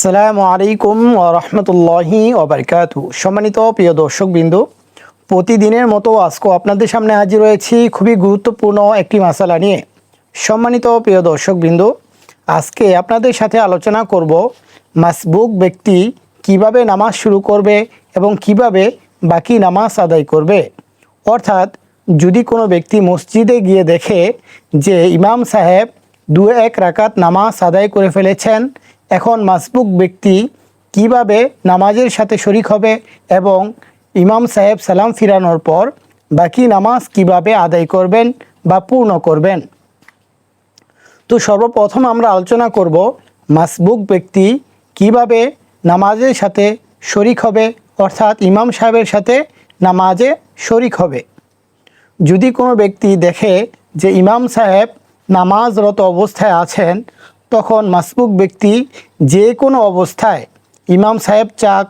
সালামু আলাইকুম রহমতুল্লাহি ওবরকাতু সম্মানিত প্রিয় দর্শক বিন্দু প্রতিদিনের মতো আজকেও আপনাদের সামনে হাজির হয়েছি খুবই গুরুত্বপূর্ণ একটি মশালা নিয়ে। সম্মানিত প্রিয় দর্শক বিন্দু আজকে আপনাদের সাথে আলোচনা করব মাসবুক ব্যক্তি কীভাবে নামাজ শুরু করবে এবং কীভাবে বাকি নামাজ আদায় করবে। অর্থাৎ যদি কোনো ব্যক্তি মসজিদে গিয়ে দেখে যে ইমাম সাহেব দু এক রাকাত নামাজ আদায় করে ফেলেছেন এখন মাসবুক ব্যক্তি কীভাবে নামাজের সাথে শরিক হবে এবং ইমাম সাহেব সালাম ফিরানোর পর বাকি নামাজ কীভাবে আদায় করবেন বা পূর্ণ করবেন? তো সর্বপ্রথম আমরা আলোচনা করব মাসবুক ব্যক্তি কীভাবে নামাজের সাথে শরিক হবে, অর্থাৎ ইমাম সাহেবের সাথে নামাজে শরিক হবে। যদি কোনো ব্যক্তি দেখে যে ইমাম সাহেব নামাজরত অবস্থায় আছেন তখন মাসবুক ব্যক্তি যে কোনো অবস্থায়, ইমাম সাহেব চাক,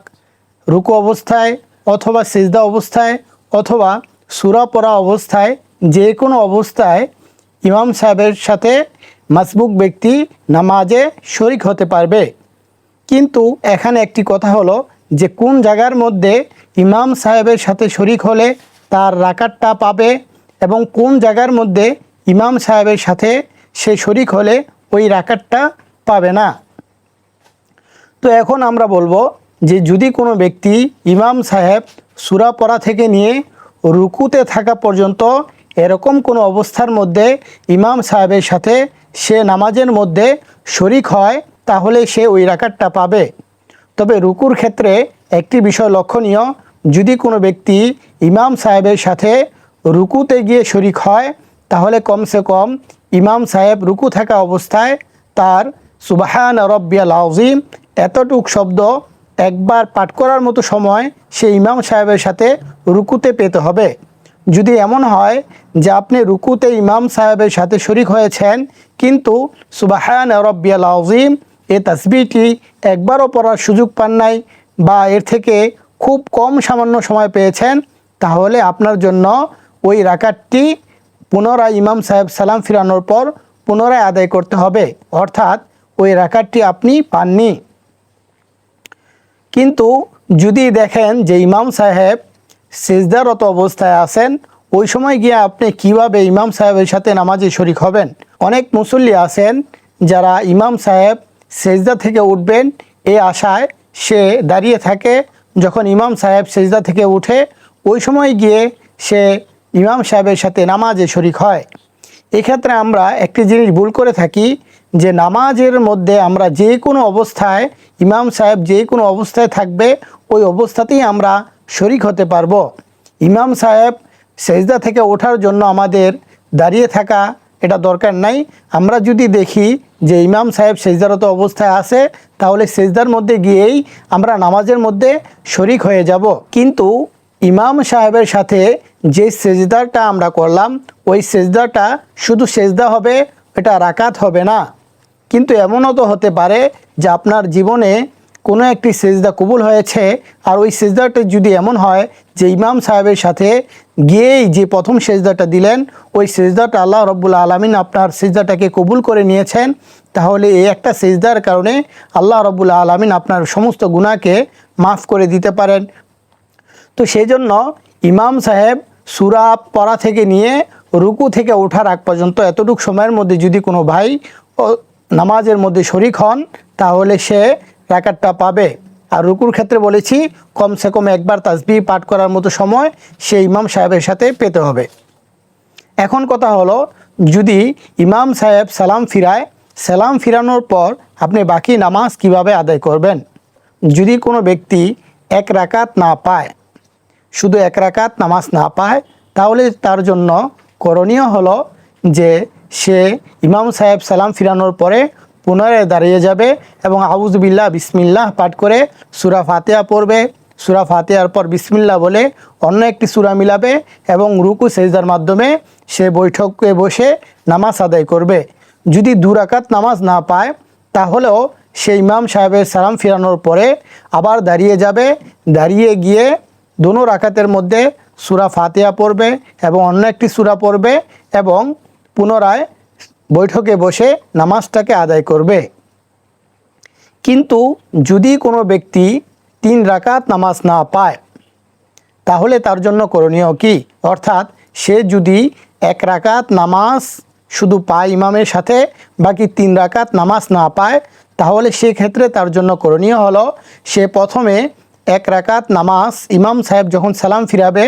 রুকু অবস্থায় অথবা সেজদা অবস্থায় অথবা সুরা পড়া অবস্থায় যে কোনো অবস্থায় ইমাম সাহেবের সাথে মাসবুক ব্যক্তি নামাজে শরিক হতে পারবে। কিন্তু এখানে একটি কথা হলো যে কোন জায়গার মধ্যে ইমাম সাহেবের সাথে শরিক হলে তার রাকাতটা পাবে এবং কোন জায়গার মধ্যে ইমাম সাহেবের সাথে সে শরিক হলে ওই রাকাতটা পাবে না। তো এখন আমরা বলব যে যদি কোনো ব্যক্তি ইমাম সাহেব সুরা পড়া থেকে নিয়ে রুকুতে থাকা পর্যন্ত এরকম কোনো অবস্থার মধ্যে ইমাম সাহেবের সাথে সে নামাজের মধ্যে শরিক হয়, তাহলে সে ওই রাকাতটা পাবে। তবে রুকুর ক্ষেত্রে একটি বিষয় লক্ষণীয়, যদি কোনো ব্যক্তি ইমাম সাহেবের সাথে রুকুতে গিয়ে শরিক হয়, তাহলে কমসে কম ইমাম সাহেব রুকু থাকা অবস্থায় তার সুবাহান রব্বিয়াল আজিম এতটুক শব্দ একবার পাঠ করার মতো সময় সে ইমাম সাহেবের সাথে রুকুতে পেতে হবে। যদি এমন হয় যে আপনি রুকুতে ইমাম সাহেবের সাথে শরিক হয়েছেন, কিন্তু সুবাহান রব্বিয়াল আজিম এ তাসবিটি একবারও পড়ার সুযোগ পান নাই বা এর থেকে খুব কম সামান্য সময় পেয়েছেন, তাহলে আপনার জন্য ওই রাকাতটি পুনরায় ইমাম সাহেব সালাম ফিরানোর পর পুনরায় আদায় করতে হবে। অর্থাৎ ওই রাকাতটি আপনি পাননি। কিন্তু যদি দেখেন যে ইমাম সাহেব সেজদারত অবস্থায় আছেন, ওই সময় গিয়ে আপনি কীভাবে ইমাম সাহেবের সাথে নামাজে শরিক হবেন? অনেক মুসল্লি আছেন যারা ইমাম সাহেব সেজদা থেকে উঠবেন এই আশায় সে দাঁড়িয়ে থাকে। যখন ইমাম সাহেব সেজদা থেকে উঠে, ওই সময় গিয়ে সে ইমাম সাহেবের সাথে নামাজে শরিক হয়। এক্ষেত্রে আমরা একটি জিনিস ভুল করে থাকি যে নামাজের মধ্যে আমরা যে কোনো অবস্থায়, ইমাম সাহেব যে কোনো অবস্থায় থাকবে, ওই অবস্থাতেই আমরা শরিক হতে পারব। ইমাম সাহেব সেজদা থেকে ওঠার জন্য আমাদের দাঁড়িয়ে থাকা এটা দরকার নাই। আমরা যদি দেখি যে ইমাম সাহেব সেজদারত অবস্থায় আছে, তাহলে সেজদার মধ্যে গিয়েই আমরা নামাজের মধ্যে শরিক হয়ে যাব। কিন্তু ইমাম সাহেবের সাথে যে সেজদারটা আমরা করলাম, ওই সেজদাটা শুধু সেজদা হবে, এটা রাকাত হবে না। কিন্তু এমনও তো হতে পারে যে আপনার জীবনে কোনো একটি সেজদা কবুল হয়েছে, আর ওই সেজদাটা যদি এমন হয় যে ইমাম সাহেবের সাথে গিয়েই যে প্রথম সেজদাটা দিলেন, ওই সেজদাটা আল্লাহ রব্বুল আলমিন আপনার সেজদাটাকে কবুল করে নিয়েছেন, তাহলে এই একটা সেজদার কারণে আল্লাহ রব্বুল আলমিন আপনার সমস্ত গুণাকে মাফ করে দিতে পারেন। তো সেই জন্য ইমাম সাহেব সুরা পড়া থেকে নিয়ে রুকু থেকে ওঠার আগ পর্যন্ত এতটুকু সময়ের মধ্যে যদি কোনো ভাই ও নামাজের মধ্যে শরিক হন, তাহলে সে রাকাতটা পাবে। আর রুকুর ক্ষেত্রে বলেছি, কমসে কম একবার তাসবি পাঠ করার মতো সময় সে ইমাম সাহেবের সাথে পেতে হবে। এখন কথা হলো, যদি ইমাম সাহেব সালাম ফিরায়, সালাম ফিরানোর পর আপনি বাকি নামাজ কীভাবে আদায় করবেন? যদি কোনো ব্যক্তি এক রাকাত না পায় শুধু এক রাকাত নামাজ না পায়, তাহলে তার জন্য করণীয় হলো যে সে ইমাম সাহেব সালাম ফিরানোর পরে পুনরায় দাঁড়িয়ে যাবে এবং আউজবিল্লাহ বিসমিল্লাহ পাঠ করে সুরা ফাতেহা পড়বে। সুরা ফাতেহার পর বিসমিল্লাহ বলে অন্য একটি সুরা মিলাবে এবং রুকু সেজদার মাধ্যমে সে বৈঠকে বসে নামাজ আদায় করবে। যদি দুরাকাত নামাজ না পায়, তাহলেও সে ইমাম সাহেবের সালাম ফিরানোর পরে আবার দাঁড়িয়ে যাবে। দাঁড়িয়ে গিয়ে দোনো রাকাতের মধ্যে সুরা ফাতেহা পড়বে এবং অন্য একটি সুরা পড়বে এবং পুনরায় বৈঠকে বসে নামাজটাকে আদায় করবে। কিন্তু যদি কোনো ব্যক্তি তিন রাকাত নামাজ না পায়, তাহলে তার জন্য করণীয় কি? অর্থাৎ সে যদি এক রাকাত নামাজ শুধু পায় ইমামের সাথে, বাকি তিন রাকাত নামাজ না পায়, তাহলে সেক্ষেত্রে তার জন্য করণীয় হলো, সে প্রথমে এক রাকাত নামাজ ইমাম সাহেব যখন সালাম ফিরাবে,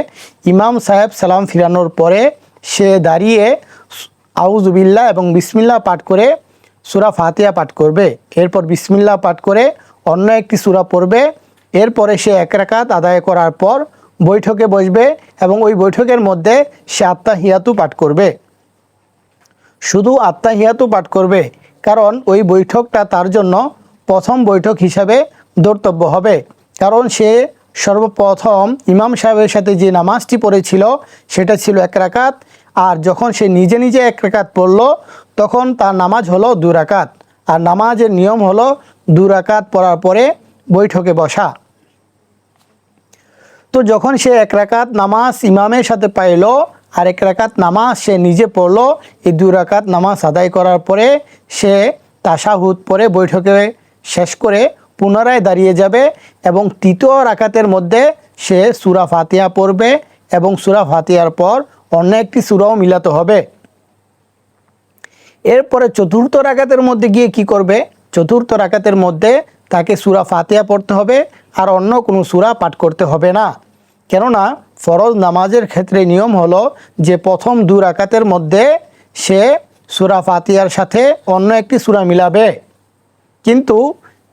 ইমাম সাহেব সালাম ফিরানোর পরে সে দাঁড়িয়ে আউজুবিল্লা এবং বিসমিল্লা পাঠ করে সুরা ফাতিয়া পাঠ করবে। এরপর বিসমিল্লা পাঠ করে অন্য একটি সুরা পড়বে। এরপরে সে এক রাকাত আদায় করার পর বৈঠকে বসবে এবং ওই বৈঠকের মধ্যে সে আত্মা হিয়াতু পাঠ করবে। শুধু আত্মা হিয়াতু পাঠ করবে, কারণ ওই বৈঠকটা তার জন্য প্রথম বৈঠক হিসাবে ধর্তব্য হবে। কারণ সে সর্বপ্রথম ইমাম সাহেবের সাথে যে নামাজটি পড়েছিল, সেটা ছিল এক রাকাত। আর যখন সে নিজে নিজে এক রাকাত পড়ল, তখন তার নামাজ হলো দু রাকাত। আর নামাজের নিয়ম হলো দু রাকাত পড়ার পরে বৈঠকে বসা। তো যখন সে এক রাকাত নামাজ ইমামের সাথে পাইল আর এক রাকাত নামাজ সে নিজে পড়ল, এই দু রাকাত নামাজ আদায় করার পরে সে তাসাহুদ পরে বৈঠকে শেষ করে পুনরায় দাঁড়িয়ে যাবে এবং তৃতীয় রাকাতের মধ্যে সে সুরা ফাতিয়া পড়বে এবং সুরা ফাতিয়ার পর অন্য একটি সুরাও মিলাতে হবে। এরপরে চতুর্থ রাকাতের মধ্যে গিয়ে কি করবে? চতুর্থ রাকাতের মধ্যে তাকে সুরা ফাতিয়া পড়তে হবে আর অন্য কোনো সুরা পাঠ করতে হবে না। কেননা ফরজ নামাজের ক্ষেত্রে নিয়ম হলো যে প্রথম দু রাকাতের মধ্যে সে সুরা ফাতিয়ার সাথে অন্য একটি সুরা মিলাবে। কিন্তু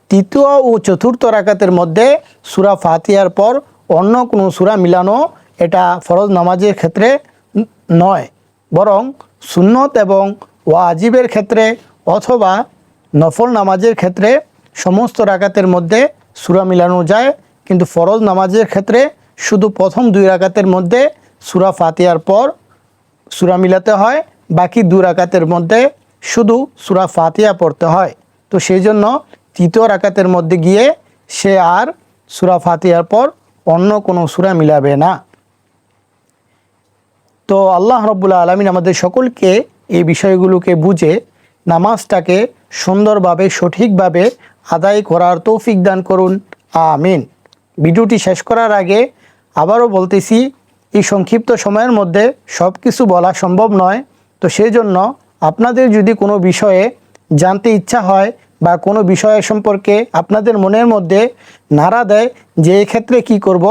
তৃতীয় ও চতুর্থ রাকাতের মধ্যে সুরা ফাতিয়ার পর অন্য কোনো সুরা মিলানো এটা ফরজ নামাজের ক্ষেত্রে নয়, বরং সুন্নত এবং ওয়াজিবের ক্ষেত্রে অথবা নফল নামাজের ক্ষেত্রে সমস্ত রাকাতের মধ্যে সুরা মিলানো যায়। কিন্তু ফরজ নামাজের ক্ষেত্রে শুধু প্রথম দুই রাকাতের মধ্যে সুরা ফাতিয়ার পর সুরা মিলাতে হয়, বাকি দু রাকাতের মধ্যে শুধু সুরা ফাতিয়া পড়তে হয়। তো সেই জন্য তৃতীয় রাকাতের মধ্যে গিয়ে সে আর সুরা ফাতিয়ার পর অন্য কোনো সুরা মিলাবে না। তো আল্লাহ রব্বুল্লা আলমিন আমাদের সকলকে এই বিষয়গুলোকে বুঝে নামাজটাকে সুন্দরভাবে, সঠিকভাবে আদায় করার তৌফিক দান করুন। আমিন। ভিডিওটি শেষ করার আগে আবারও বলতেছি, এই সংক্ষিপ্ত সময়ের মধ্যে সব কিছু বলা সম্ভব নয়। তো সেই জন্য আপনাদের যদি কোনো বিষয়ে জানতে ইচ্ছা হয় বা কোনো বিষয় সম্পর্কে আপনাদের মনের মধ্যে নাড়া দেয় যে ক্ষেত্রে কি করব,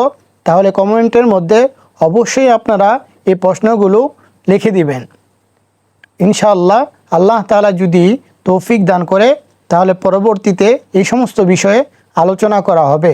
তাহলে কমেন্টের মধ্যে অবশ্যই আপনারা এই প্রশ্নগুলো লিখে দিবেন। ইনশাআল্লাহ আল্লাহ তালা যদি তৌফিক দান করে, তাহলে পরবর্তীতে এই সমস্ত বিষয়ে আলোচনা করা হবে।